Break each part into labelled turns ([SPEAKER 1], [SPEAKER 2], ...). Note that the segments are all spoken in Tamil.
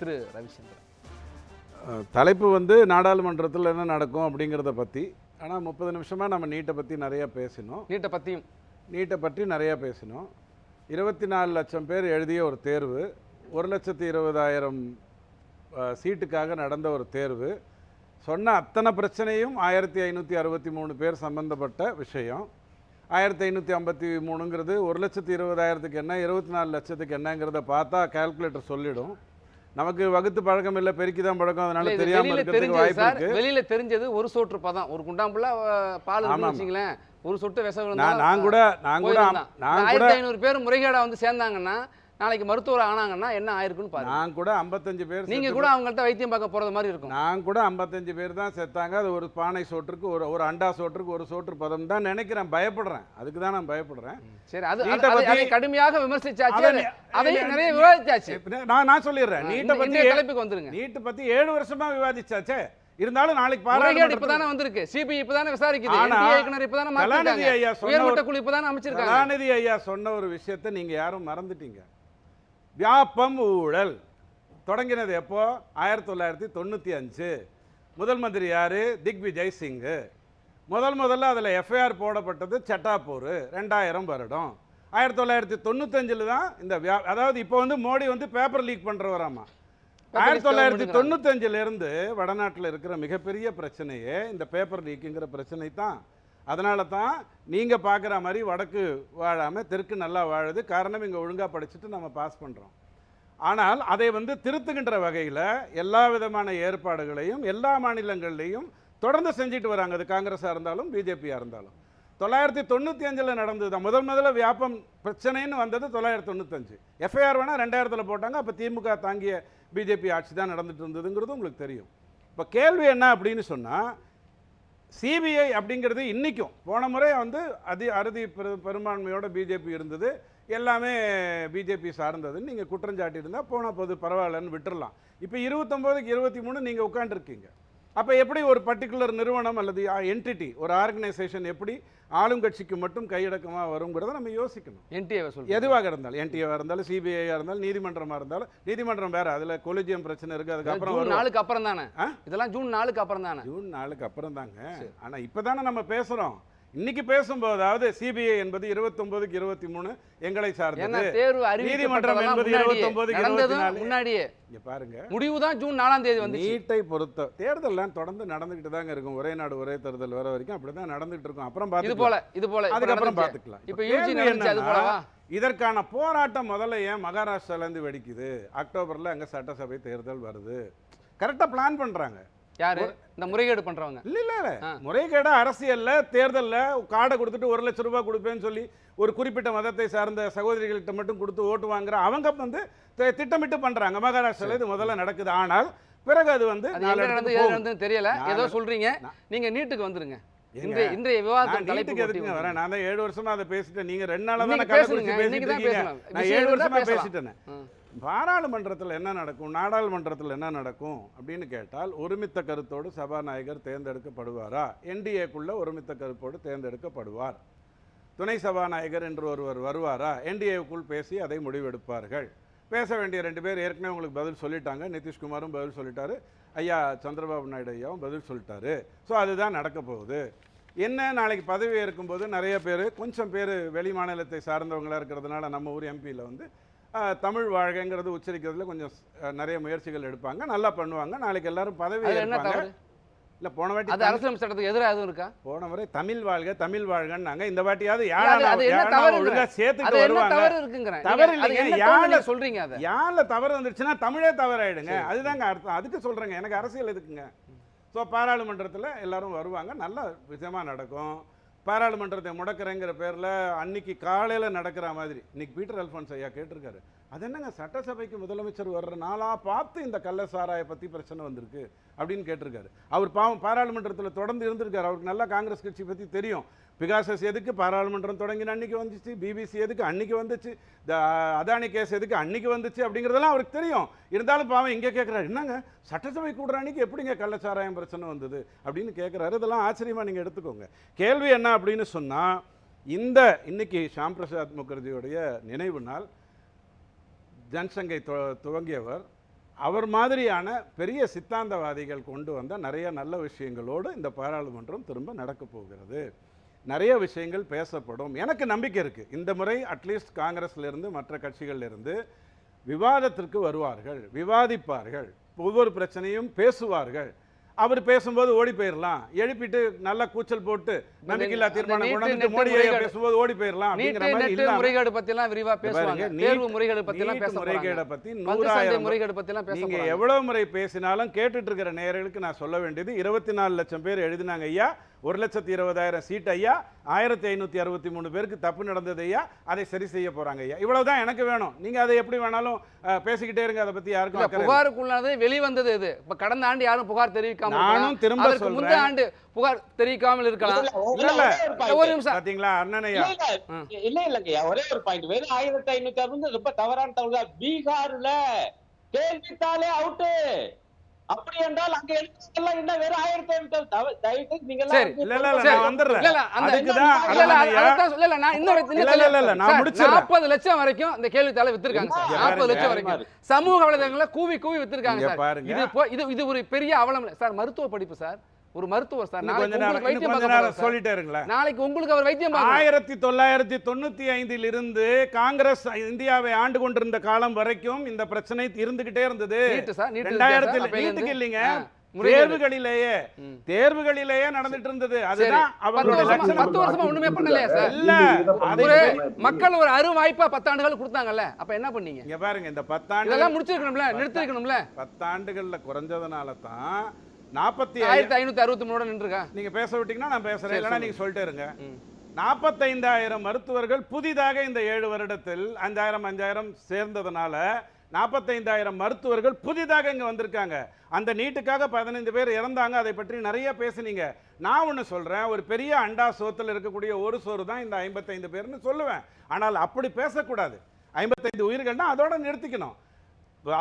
[SPEAKER 1] திரு ரவிச்சந்திரன்
[SPEAKER 2] தலைப்பு வந்து நாடாளுமன்றத்தில் என்ன நடக்கும் அப்படிங்கிறத பற்றி ஆனால் முப்பது நிமிஷமாக நம்ம நீட்டை பற்றி நிறைய பேசினோம்.
[SPEAKER 1] நீட்டை பற்றியும்
[SPEAKER 2] நீட்டை பற்றி நிறைய பேசினோம். இருபத்தி நாலு லட்சம் பேர் எழுதிய ஒரு தேர்வு ஒரு லட்சத்தி இருபதாயிரம் சீட்டுக்காக நடந்த ஒரு தேர்வு. சொன்ன அத்தனை பிரச்சனையும் ஆயிரத்தி ஐநூற்றி அறுபத்தி மூணு பேர் சம்பந்தப்பட்ட விஷயம். ஆயிரத்தி ஐநூற்றி ஐம்பத்தி மூணுங்கிறது ஒரு லட்சத்தி இருபதாயிரத்துக்கு என்ன இருபத்தி நாலு லட்சத்துக்கு என்னங்கிறத பார்த்தா கால்குலேட்டர் சொல்லிடும். நமக்கு வகுத்து பழக்கம் இல்லை பெருக்கி தான் பழக்கம் அதனால
[SPEAKER 1] வெளியில
[SPEAKER 2] இருக்கிறதுக்கு வாய்ப்பு இருக்கு
[SPEAKER 1] வெளியில தெரிஞ்சது ஒரு சோற்று பதம் ஒரு குண்டாம்புல பால். வச்சுங்களேன் ஒரு சொட்டு விஷம்
[SPEAKER 2] நான் கூட நான் கூட. நான் கூட
[SPEAKER 1] ஐநூறு பேர் முறைகேடா வந்து சேர்ந்தாங்கன்னா நாளைக்கு மருத்துவர் ஆனாங்கன்னா என்ன ஆயிருக்குன்னு பாருங்க.
[SPEAKER 2] நான் கூட ஐம்பத்தஞ்சு பேர்
[SPEAKER 1] நீங்க
[SPEAKER 2] செத்து
[SPEAKER 1] கூட அவங்கள்ட்ட வைத்தியம் பார்க்க போறது மாதிரி இருக்கும்.
[SPEAKER 2] நான் கூட ஐம்பத்தஞ்சு பேர் தான் செத்தாங்க. அது ஒரு பானை சோற்றுக்கு ஒரு ஒரு அண்டா சோற்றுக்கு ஒரு சோற்று பதம் தான் நினைக்கிறேன். பயப்படுறேன். அதுக்கு தான் நான் பயப்படுறேன்.
[SPEAKER 1] சரி அது அது- கடுமையாக விமர்சிச்சாச்சு. அதையும் நிறைய விவாதிச்சாச்சு.
[SPEAKER 2] நான் நான் சொல்லிடுறேன். நீட்டை
[SPEAKER 1] இன்றைய தலைப்புக்கு வந்துருங்க
[SPEAKER 2] நீட்டை பத்தி ஏழு வருஷமா விவாதிச்சாச்சே. இருந்தாலும் நாளைக்கு பாராளுமன்றத்துல
[SPEAKER 1] இப்பதானே வந்திருக்கு. சிபிஐ இப்பதானே விசாரிக்குது. இயக்குனர் இப்பதானே
[SPEAKER 2] கலாநிதி ஐயா
[SPEAKER 1] உயர்மட்ட குழு இப்பதானே அமைச்சிருக்காங்க.
[SPEAKER 2] கலாநிதி ஐயா சொன்ன ஒரு விஷயத்தை நீங்க யாரும் மறந்துட்டீங்க. வியாபம் ஊழல். தொடங்கினது எப்போ? ஆயிரத்தி தொள்ளாயிரத்தி தொண்ணூற்றி அஞ்சு. முதல் மந்திரி யாரு? திக்விஜய் சிங்கு. முதல் முதல்ல அதில் எஃப்ஐஆர் போடப்பட்டது சட்டாப்பூர். ரெண்டாயிரம் வருடம். ஆயிரத்தி தொள்ளாயிரத்தி தொண்ணூத்தஞ்சில் தான் இந்த வியா அதாவது இப்போ வந்து மோடி வந்து பேப்பர் லீக் பண்ணுறவராமா ஆயிரத்தி தொள்ளாயிரத்தி தொண்ணூத்தஞ்சுல இருந்து வடநாட்டில் இருக்கிற மிகப்பெரிய பிரச்சனையே இந்த பேப்பர் லீக்குங்கிற பிரச்சனை தான். அதனால தான் நீங்கள் பார்க்குற மாதிரி வடக்கு வாழாமல் தெற்கு நல்லா வாழுது. காரணம் இங்கே ஒழுங்காக படிச்சுட்டு நம்ம பாஸ் பண்ணுறோம் ஆனால் அதை வந்து திருத்துகின்ற வகையில் எல்லா விதமான ஏற்பாடுகளையும் எல்லா மாநிலங்கள்லேயும் தொடர்ந்து செஞ்சுட்டு வராங்க. அது காங்கிரஸாக இருந்தாலும் பிஜேபியாக இருந்தாலும். தொள்ளாயிரத்தி தொண்ணூற்றி அஞ்சில் நடந்தது. தான் முதல் முதல்ல வியாபம் பிரச்சனைன்னு வந்தது தொள்ளாயிரத்தி தொண்ணூத்தஞ்சு. எஃப்ஐஆர் வேணால் ரெண்டாயிரத்தில் போட்டாங்க. அப்போ திமுக தாங்கிய பிஜேபி ஆட்சி தான் நடந்துட்டு இருந்ததுங்கிறது உங்களுக்கு தெரியும். இப்போ கேள்வி என்ன அப்படின்னு சொன்னால் சிபிஐ அப்படிங்கிறது இன்றைக்கும் போன முறை வந்து அதி அறுதி பெரு பெரும்பான்மையோட பிஜேபி இருந்தது. எல்லாமே பிஜேபி சார்ந்ததுன்னு நீங்கள் குற்றஞ்சாட்டியிருந்தால் போனால் போன போது பரவாயில்லன்னு விட்டுடலாம் இப்போ இருபத்தொம்போதுக்கு இருபத்தி மூணு நீங்கள் உட்காந்துருக்கீங்க அப்போ எப்படி ஒரு பர்டிகுலர் நிறுவனம் அல்லது என்டிட்டி ஒரு ஆர்கனைசேஷன் எப்படி ஆளுங்கட்சிக்கு மட்டும் கையடக்கமாக வருங்கிறத நம்ம யோசிக்கணும்.
[SPEAKER 1] என்டிஏ சொல்லுங்க
[SPEAKER 2] எதுவாக இருந்தாலும் என்டிஏவாக இருந்தாலும் சிபிஐயாக இருந்தாலும் நீதிமன்றமாக இருந்தாலும் நீதிமன்றம் வேறு அதில் கொலிஜியம் பிரச்சனை இருக்குது அதுக்கப்புறம் வரும்.
[SPEAKER 1] நாளுக்கு அப்புறம் தானே? இதெல்லாம் ஜூன் நாளுக்கு அப்புறம் தானே
[SPEAKER 2] ஜூன் நாளுக்கு அப்புறம் தாங்க ஆனா இப்பதானே நம்ம பேசுறோம். இன்னைக்கு பேசும்போதாவது சிபிஐ என்பது இருபத்தொன்பதுக்கு இருபத்தி மூணு எங்களை சார்ந்தது.
[SPEAKER 1] தேர்வு
[SPEAKER 2] நீதிமன்றம் என்பது
[SPEAKER 1] முன்னாடியே,
[SPEAKER 2] 29 க்கு
[SPEAKER 1] நடந்ததும்
[SPEAKER 2] 24.
[SPEAKER 1] முன்னாடியே.
[SPEAKER 2] இங்க பாருங்க.
[SPEAKER 1] முடிவு தான் ஜூன் நாலாம் தேதி வந்து
[SPEAKER 2] நீட்டை பொறுத்த தேர்தல்லாம் தொடர்ந்து நடந்துகிட்டு தாங்க இருக்கும். ஒரே நாடு ஒரே தேர்தல் வர வரைக்கும் அப்படிதான் நடந்துகிட்டு இருக்கும். அப்புறம்
[SPEAKER 1] இது
[SPEAKER 2] பார்த்துக்கலாம்.
[SPEAKER 1] போல இது போல.
[SPEAKER 2] அதுக்கப்புறம்
[SPEAKER 1] நடந்துச்சு.
[SPEAKER 2] பார்த்துக்கலாம்.
[SPEAKER 1] இப்ப யூஜி
[SPEAKER 2] கேள்வி
[SPEAKER 1] நடந்துச்சு அது
[SPEAKER 2] என்னன்னா,
[SPEAKER 1] போலவா?
[SPEAKER 2] இதற்கான போராட்டம் முதல்ல ஏன் மகாராஷ்டிரால இருந்து வெடிக்குது? அக்டோபர்ல அங்க சட்டசபை தேர்தல் வருது. கரெக்டா பிளான் பண்றாங்க.
[SPEAKER 1] யாரு? இந்த முறைகேடு பண்றவங்க.
[SPEAKER 2] இல்ல இல்ல. முறைகேடா அரசியல்ல தேர்தல்ல கார்டை கொடுத்துட்டு ஒரு லட்சம் ரூபாய் கொடுப்பேன்னு சொல்லி ஒரு குறிப்பிட்ட மதத்தை சார்ந்த சகோதரிகள்கிட்ட மட்டும் கொடுத்து ஓட்டு வாங்குற அவங்க வந்து திட்டமிட்டு பண்றாங்க. மகாராஷ்டிரால இது முதல்ல நடக்குது. ஆனால் பிறகு அது வந்து
[SPEAKER 1] நடந்து தெரியல.
[SPEAKER 2] நான்
[SPEAKER 1] ஏதோ
[SPEAKER 2] நான்
[SPEAKER 1] சொல்றீங்க.
[SPEAKER 2] நான்-
[SPEAKER 1] நீங்க நீட்டுக்கு வந்துருங்க. இன்றைய இன்றைய
[SPEAKER 2] நான்
[SPEAKER 1] விவாதம்
[SPEAKER 2] எதுக்குங்க வரேன்? நான் தான் ஏழு வருஷமா அதை பேசிட்டேன். நீங்க ரெண்டு நாளா தானே இருக்கீங்க.
[SPEAKER 1] பேசலாம்.
[SPEAKER 2] நான் ஏழு வருஷமா. பேசிட்டேனே. பாராளுமன்றத்தில் என்ன நடக்கும் நாடாளுமன்றத்தில் என்ன நடக்கும் அப்படின்னு கேட்டால் ஒருமித்த கருத்தோடு சபாநாயகர் தேர்ந்தெடுக்கப்படுவாரா? என்டிஏக்குள்ளே ஒருமித்த கருத்தோடு தேர்ந்தெடுக்கப்படுவார். துணை சபாநாயகர் என்று ஒருவர் வருவாரா? என்டிஏவுக்குள் பேசி அதை முடிவெடுப்பார்கள். பேச வேண்டிய ரெண்டு பேர் ஏற்கனவே உங்களுக்கு பதில் சொல்லிட்டாங்க. நிதிஷ்குமாரும் பதில் சொல்லிட்டாரு. ஐயா சந்திரபாபு நாயுடு ஐயாவும் பதில் சொல்லிட்டாரு. ஸோ அதுதான் நடக்க போகுது. என்ன நாளைக்கு பதவி ஏற்கும்போது நிறைய பேர் கொஞ்சம் பேர் வெளி மாநிலத்தை சார்ந்தவங்களாக இருக்கிறதுனால நம்ம ஊர் எம்பியில் வந்து தமிழ் வாழ்கைங்கிறது உச்சரிக்கிறதுல கொஞ்சம் நிறைய முயற்சிகள் எடுப்பாங்க. நல்லா பண்ணுவாங்க. நாளைக்கு எல்லாரும் பதவி
[SPEAKER 1] தவறு?
[SPEAKER 2] இல்லை போன வாட்டி
[SPEAKER 1] அது அரசியல் சட்டத்துக்கு எதிராக எதுவும் இருக்கா?
[SPEAKER 2] போன முறை தமிழ் வாழ்க தமிழ் வாழ்கன்னாங்க. இந்த வாட்டியாவது யாழை யாழை? ஒழுங்கா சேர்த்துட்டு வருவாங்க?
[SPEAKER 1] தவறு
[SPEAKER 2] இல்லைங்க, யாழ-
[SPEAKER 1] சொல்றீங்க அதை?
[SPEAKER 2] யாழ்ல தவறு வந்துருச்சுன்னா தமிழே தவறாயிடுங்க. அதுதாங்க அர்த்தம். அதுக்கு சொல்றேங்க. எனக்கு அரசியல் எதுக்குங்க? ஸோ பாராளுமன்றத்தில் எல்லாரும் வருவாங்க. நல்ல விஷயமா நடக்கும். பாராளுமன்றத்தை முடக்கிறேங்கிற பேரில் அன்னைக்கு காலையில் நடக்கிற மாதிரி. இன்னைக்கு பீட்டர் அல்ஃபான்ஸ் ஐயா கேட்டிருக்காரு. அது என்னங்க? சட்டசபைக்கு முதலமைச்சர் வர்ற நாளாக பார்த்து இந்த கள்ள சாராய பற்றி பிரச்சனை வந்திருக்கு அப்படின்னு கேட்டிருக்காரு. அவர் பாவம் பாராளுமன்றத்தில் தொடர்ந்து இருந்திருக்காரு. அவருக்கு நல்லா காங்கிரஸ் கட்சி பற்றி தெரியும். பிகாசஸ் எதுக்கு? பாராளுமன்றம் தொடங்கின அன்னைக்கு வந்துச்சு பிபிசி எதுக்கு? அன்னைக்கு வந்துச்சு த அதானி கேஸ் எதுக்கு? அன்னைக்கு வந்துச்சு அப்படிங்கிறதெல்லாம் அவருக்கு தெரியும். இருந்தாலும் பாவம் இங்கே கேட்குறாரு என்னங்க? சட்டசபை கூடுற அன்னைக்கு எப்படிங்க கள்ளச்சாராயம் பிரச்சனை வந்தது? அப்படின்னு கேட்குறாரு இதெல்லாம் ஆச்சரியமாக நீங்கள் எடுத்துக்கோங்க. கேள்வி என்ன அப்படின்னு சொன்னால் இந்த இன்னைக்கு ஷாம் பிரசாத் முகர்ஜியுடைய நினைவு நாள் ஜன்சங்கை துவங்கியவர் அவர் மாதிரியான பெரிய சித்தாந்தவாதிகள் கொண்டு வந்த நிறைய நல்ல விஷயங்களோடு இந்த பாராளுமன்றம் திரும்ப நடக்கப் போகிறது. நிறைய விஷயங்கள் பேசப்படும். எனக்கு நம்பிக்கை இருக்கு. இந்த முறை அட்லீஸ்ட் காங்கிரஸ்ல இருந்து மற்ற கட்சிகள்ல இருந்து விவாதத்திற்கு வருவார்கள் விவாதிப்பார்கள் ஒவ்வொரு பிரச்சனையும் பேசுவார்கள். அவர் பேசும்போது ஓடி போயிடலாம் எழுப்பிட்டு நல்லா கூச்சல் போட்டு நம்பிக்கையில்லா தீர்மானம் கொண்டு மோடி. பேசும்போது ஓடி போயிடலாம் அப்படிங்கிற மாதிரி
[SPEAKER 1] முறைகேடு பத்தி எல்லாம் விரிவா பேசுவாங்க. தேர்வு முறைகேடு பத்தி எல்லாம் பேச
[SPEAKER 2] முறைகேடை பத்தி நூறாயிரம்
[SPEAKER 1] முறைகேடு பத்தி எல்லாம்
[SPEAKER 2] நீங்க எவ்வளவு முறை பேசினாலும் கேட்டுட்டு இருக்கிற நேயர்களுக்கு நான் சொல்ல வேண்டியது இருபத்தி நாலு லட்சம் பேர் எழுதினாங்க ஐயா. ஒரு லட்சத்தி இருபதாயிரம் சீட் ஐயா. ஆயிரத்தி ஐநூத்தி அறுபத்தி மூணு பேருக்கு தப்பு நடந்தது ஐயா. அதை சரி செய்ய போறாங்க ஐயா. இவ்வளவுதான் எனக்கு வேணும். நீங்க அதை எப்படி வேணாலும் பேசிக்கிட்டே இருங்க. அதை பத்தி யாருக்கும்.
[SPEAKER 1] புகாருக்குள்ளானது வெளிவந்தது இது. இப்ப கடந்த ஆண்டு யாரும் புகார் தெரிவிக்காம
[SPEAKER 2] நானும். திரும்ப
[SPEAKER 1] முந்தைய. ஆண்டு புகார் தெரிவிக்காமல் இருக்கலாம்.
[SPEAKER 3] ஒரே
[SPEAKER 1] நிமிஷம்.
[SPEAKER 2] பாத்தீங்களா அண்ணன் ஐயா?
[SPEAKER 3] இல்ல, இல்லங்கய்யா. ஒரே ஒரு பாயிண்ட் வெறும் ஆயிரத்தி ஐநூத்தி அறுபது ரொம்ப தவறான தகவல் பீகார்ல கேள்வித்தாலே அவுட்டு அப்படி என்றால் அங்க எழுத்தெல்லாம் என்ன வெறும் ஆயிரத்தி தவ- தயவு நீங்க
[SPEAKER 1] சரி.
[SPEAKER 2] இல்ல, இல்ல. நான் வந்துடுறேன்.
[SPEAKER 1] இல்ல, இல்ல, அந்த-
[SPEAKER 2] அதுக்குதான்
[SPEAKER 1] இல்ல, இல்ல,
[SPEAKER 2] அண்ணன் ஐயா.
[SPEAKER 1] அதான் சொல்ல- இல்ல, நான் இன்னும் இன்னும்
[SPEAKER 2] இல்ல, இல்ல, இல்ல, இல்ல, நான்
[SPEAKER 1] சார்,
[SPEAKER 2] முடிச்சிடுறேன்.
[SPEAKER 1] 40 லட்சம் வரைக்கும் இந்த கேள்வித்தாளை வித்திருக்காங்க சார்.
[SPEAKER 3] இங்க
[SPEAKER 1] 40
[SPEAKER 2] பாருங்க.
[SPEAKER 1] லட்சம் வரைக்கும் சமூக வலைதளங்கள்ல கூவி கூவி வித்திருக்காங்க சார். இது போ- இது இது ஒரு பெரிய அவலம். சார் மருத்துவ படிப்பு சார் ஒரு மருத்துவர் சார் நாளைக்கு
[SPEAKER 2] கொஞ்ச நேரம். சொல்லிட்டே இருங்களேன்
[SPEAKER 1] நாளைக்கு உங்களுக்கு அவர் வைத்தியம்.
[SPEAKER 2] ஆயிரத்தி தொள்ளாயிரத்தி தொண்ணூத்தி ஐந்தில் இருந்து காங்கிரஸ் இந்தியாவை ஆண்டு கொண்டிருந்த காலம் வரைக்கும் இந்த பிரச்சனை இருந்துகிட்டே இருந்தது ரெண்டாயிரத்தில்? நீட்டுக்கு இல்லைங்க. தேர்வுகளிலேயே. தேர்வுகளிலேயே நடந்துட்டு இருந்தது. அதுதான்
[SPEAKER 1] பத்து வருஷமா
[SPEAKER 2] லட்சணம்
[SPEAKER 1] பத்து வருஷமா ஒண்ணுமே பண்ணலையா சார்
[SPEAKER 2] இல்ல
[SPEAKER 1] மக்கள் ஒரு அரு வாய்ப்பா பத்தாண்டுகள் கொடுத்தாங்கல்ல அப்ப என்ன பண்ணீங்க
[SPEAKER 2] இங்க பாருங்க இந்த பத்தாண்டு
[SPEAKER 1] இதெல்லாம் முடிச்சிருக்கணும்ல நிறுத்திருக்கணும்ல
[SPEAKER 2] பத்தாண்டுகள்ல குறைஞ்சதுனால தான் நாற்பத்தி
[SPEAKER 1] ஆயிரத்தி ஐநூத்தி அறுபத்தி மூணு நின்றுருக்கா?
[SPEAKER 2] நீங்க பேச விட்டீங்கன்னா நான் பேசுறேன்.
[SPEAKER 1] சரி,
[SPEAKER 2] இல்லைன்னா
[SPEAKER 1] சொல்லுங்க.
[SPEAKER 2] நீங்க சொல்லிட்டே இருங்க. நாற்பத்தைந்தாயிரம் மருத்துவர்கள் புதிதாக இந்த ஏழு வருடத்தில் அஞ்சாயிரம் அஞ்சாயிரம் சேர்ந்ததுனால நாற்பத்தைந்தாயிரம் மருத்துவர்கள் புதிதாக இங்க வந்திருக்காங்க. அந்த நீட்டுக்காக பதினைந்து பேர் இறந்தாங்க. அதை பற்றி நிறைய பேசுனீங்க. நான் ஒன்று சொல்றேன். ஒரு பெரிய அண்டா சோத்தில் இருக்கக்கூடிய ஒரு சோறு தான் இந்த ஐம்பத்தைந்து பேர்னு சொல்லுவேன். ஆனால் அப்படி பேசக்கூடாது. ஐம்பத்தைந்து உயிர்கள்னா அதோட நிறுத்திக்கணும்.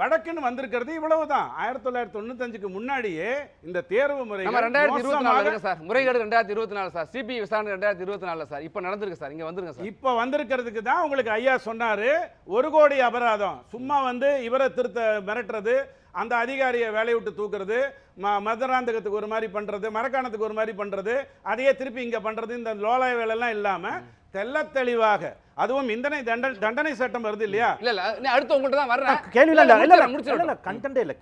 [SPEAKER 2] வடக்குன்னு வந்திருக்கிறது இவ்வளவுதான். ஆயிரத்தி தொள்ளாயிரத்தி தொண்ணூத்தஞ்சுக்கு முன்னாடியே இந்த தேர்வு முறை
[SPEAKER 1] ரெண்டாயிரத்தி இருபத்தி நாலு சார். முறைகேடு ரெண்டாயிரத்தி இருபத்தி நாலு சார். சிபி விசாரணை ரெண்டாயிரத்தி இருபத்தி நாலுல சார். இப்ப நடந்திருக்கு சார். இங்க வந்துருங்க சார்.
[SPEAKER 2] இப்ப வந்திருக்கிறதுக்கு தான் உங்களுக்கு ஐயா சொன்னாரு. ஒரு கோடி அபராதம். சும்மா வந்து இவரை திருத்த மிரட்டுறது அந்த அதிகாரியை வேலையை விட்டு தூக்குறது ம மதுராந்தகத்துக்கு ஒரு மாதிரி பண்றது மரக்காணத்துக்கு ஒரு மாதிரி பண்றது அதையே திருப்பி இங்க பண்றது இந்த லோலாய வேலையெல்லாம் இல்லாம தெள்ளத் தெளிவாக. அதுவும் இந்தனை தண்டனை தண்டனை சட்டம் வருது இல்லையா?
[SPEAKER 1] இல்ல இல்ல. நீ அடுத்து உங்கள்ட்ட தான் வர்றேன்.
[SPEAKER 4] கேள்வியில இல்ல. இல்ல இல்ல
[SPEAKER 1] முடிச்சிடுறேன்.
[SPEAKER 4] இல்ல. கண்டென்ட்டே இல்ல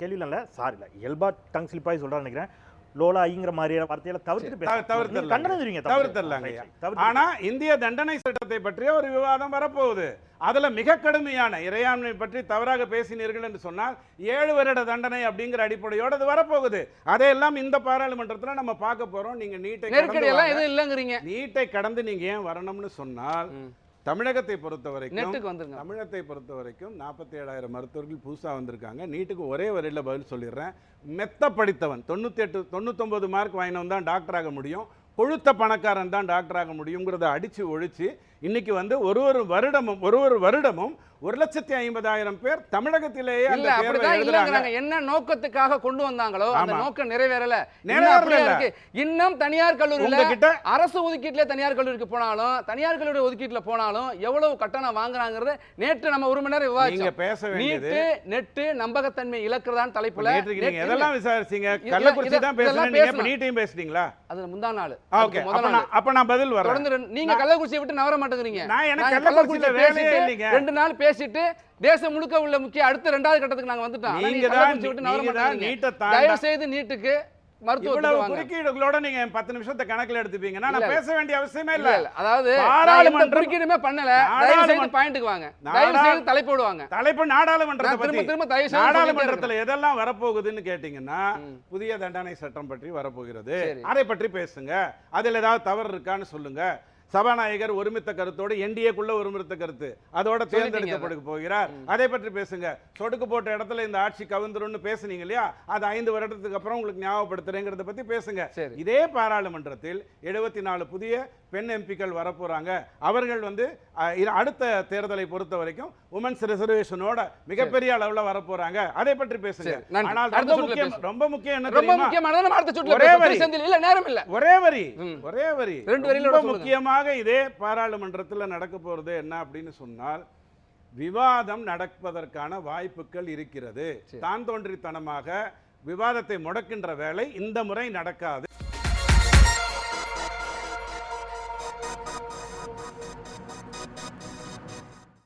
[SPEAKER 4] சாரி இல்ல. இயல்பா டங் ஸ்லிப்பாய் சொல்றான்னு நினைக்கிறேன். லோலா ஐங்கிற மாதிரியான வார்த்தையில.
[SPEAKER 2] தவிர்த்து
[SPEAKER 4] நீங்க கண்டனம்
[SPEAKER 2] தவிர்த்தரலாங்க.
[SPEAKER 4] தவிர்த்து.
[SPEAKER 2] ஆனா இந்திய தண்டனை சட்டத்தை பற்றிய ஒரு விவாதம் வரப்போகுது. அதுல மிக கடுமையான இறையாண்மை பற்றி தவறாக பேசினீர்கள் என்று சொன்னால் ஏழு வருட தண்டனை அப்படிங்கிற அடிப்படையோடு அது வரப்போகுது. அதையெல்லாம் இந்த பாராளுமன்றத்துல நம்ம பார்க்க போறோம். நீங்க நீட்டை நீட்டை கடந்து நீங்க ஏன் வரணும்னு சொன்னால். தமிழகத்தை பொறுத்த வரைக்கும் தமிழகத்தை பொறுத்த வரைக்கும் நாற்பத்தி ஏழாயிரம் மருத்துவர்கள் புதுசாக வந்திருக்காங்க. நீட்டுக்கு ஒரே வரையில் பதில் சொல்லிடுறேன். மெத்த படித்தவன் தொண்ணூற்றி எட்டு தொண்ணூத்தொம்பது மார்க் வாங்கினவன் தான் டாக்டர் ஆக முடியும். கொழுத்த பணக்காரன் தான் டாக்டர் ஆக முடியுங்கிறத அடித்து ஒழிச்சு இன்னைக்கு வந்து ஒரு ஒரு வருடமும் ஒரு ஒரு வருடமும் ஒரு லட்சத்தி ஐம்பதாயிரம் பேர் தமிழகத்திலேயே
[SPEAKER 1] என்ன நோக்கத்துக்காக கொண்டு வந்தாங்களோ அந்த. நோக்கம் நிறைவேறல. இன்னும்
[SPEAKER 2] நிறைவேறல.
[SPEAKER 1] தனியார் கல்லூரியில அரசு ஒதுக்கீட்டுல தனியார் கல்லூரிக்கு போனாலும் தனியார் கல்லூரி ஒதுக்கீட்டுல போனாலும் எவ்வளவு கட்டணம் வாங்குறாங்கறத நேற்று நம்ம ஒரு மணி நேரம்
[SPEAKER 2] நீங்க
[SPEAKER 1] விவாதிச்சோம்
[SPEAKER 2] பேச வேண்டியது
[SPEAKER 1] நீட்டு நெட்டு நம்பகத்தன்மை இழக்கிறதான் தலைப்புல
[SPEAKER 2] எதெல்லாம் விசாரிச்சீங்க? கள்ளக்குறிச்சி தான் பேசுறீங்க. நீட்டையும் பேசுனீங்களா?
[SPEAKER 1] அது முந்தா நாள்.
[SPEAKER 2] அப்ப நான் பதில் வரேன்
[SPEAKER 1] நீங்க கள்ளக்குறிச்சியை விட்டு நவர மாட்டேங்கிறீங்க.
[SPEAKER 2] நான்.
[SPEAKER 1] ரெண்டு நாள் பேசிட்டு தேசம் முழுக்க உள்ள முக்கிய அடுத்த ரெண்டாவது கட்டத்துக்கு நாங்க வந்துட்டோம்.
[SPEAKER 2] நீங்க
[SPEAKER 1] தயவு செய்து நீட்டுக்கு
[SPEAKER 2] குறுக்கீடுகளோட பத்து நிமிஷத்தை கணக்குல எடுத்துப்பீங்கன்னா நான் பேச வேண்டிய அவசியமே
[SPEAKER 1] இல்ல. அதாவது
[SPEAKER 2] பாராளுமன்றம்
[SPEAKER 1] குறுக்கீடுமே பண்ணல. தயவு செய்து
[SPEAKER 2] நாடாளுமன்ற-
[SPEAKER 1] வாங்க. தயவு வாங்க
[SPEAKER 2] தலைப்பு நாடாளுமன்றத்தை
[SPEAKER 1] திரும்ப திரும்ப தயவு செய்து சொல்லிட்டே
[SPEAKER 2] நாடாளுமன்றத்துல எதெல்லாம் வரப்போகுதுன்னு கேட்டீங்கன்னா. புதிய தண்டனை சட்டம் பற்றி வரப்போகிறது. அதை பற்றி பேசுங்க. அதுல ஏதாவது தவறு இருக்கான்னு சொல்லுங்க. சபாநாயகர் ஒருமித்த கருத்தோடு என்டிஏக்குள்ள ஒருமித்த கருத்து. அதோட தேர்ந்தெடுக்கப்பட போகிறார். அதை பற்றி பேசுங்க. சொடுக்கு போட்ட இடத்துல இந்த ஆட்சி கவுந்துரும்னு பேசுனீங்க இல்லையா? அது ஐந்து வருடத்துக்கு அப்புறம் உங்களுக்கு ஞாபகப்படுத்துறேங்கிறத பத்தி பேசுங்க. இதே பாராளுமன்றத்தில் எழுபத்தி நாலு புதிய பெண் எம்பிக்கள் வரப்போறாங்க. அவர்கள் வந்து அடுத்த தேர்தலை பொறுத்த வரைக்கும் உமன்ஸ் ரிசர்வேஷனோட மிகப்பெரிய அளவுல வரப்போறாங்க. அதை பற்றி பேசுங்க. ஆனால் ரொம்ப முக்கியம். ரொம்ப முக்கியம் என்ன ஒரே. வரி. ஒரே வரி. ஒரே வரி. ரொம்ப
[SPEAKER 1] சொல்லுங்க.
[SPEAKER 2] முக்கியமாக இதே பாராளுமன்றத்தில் நடக்க போறது என்ன அப்படின்னு சொன்னால் விவாதம் நடப்பதற்கான வாய்ப்புகள் இருக்கிறது. தான் தோன்றித்தனமாக விவாதத்தை முடக்கின்ற வேலை இந்த முறை நடக்காது